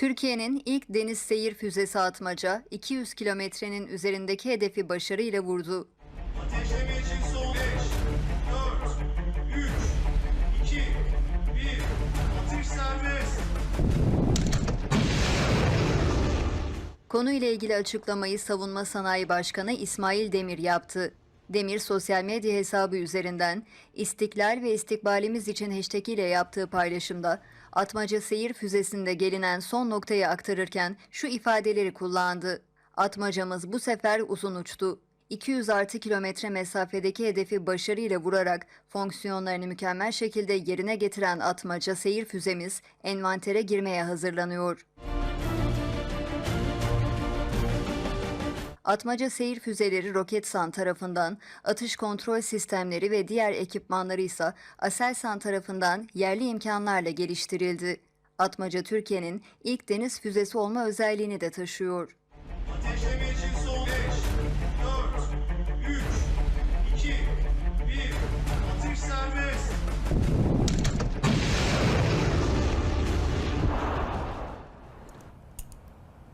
Türkiye'nin ilk deniz seyir füzesi Atmaca, 200 kilometrenin üzerindeki hedefi başarıyla vurdu. Ateşleme için son 5, 4, 3, 2, 1. Atış serbest. Konuyla ilgili açıklamayı Savunma Sanayi Başkanı İsmail Demir yaptı. Demir sosyal medya hesabı üzerinden İstiklal ve istikbalimiz için hashtag ile yaptığı paylaşımda Atmaca seyir füzesinde gelinen son noktayı aktarırken şu ifadeleri kullandı. Atmacamız bu sefer uzun uçtu. 200 artı kilometre mesafedeki hedefi başarıyla vurarak fonksiyonlarını mükemmel şekilde yerine getiren Atmaca seyir füzemiz envantere girmeye hazırlanıyor. Atmaca Seyir Füzeleri Roketsan tarafından, atış kontrol sistemleri ve diğer ekipmanları ise Aselsan tarafından yerli imkanlarla geliştirildi. Atmaca Türkiye'nin ilk deniz füzesi olma özelliğini de taşıyor. Ateşleme için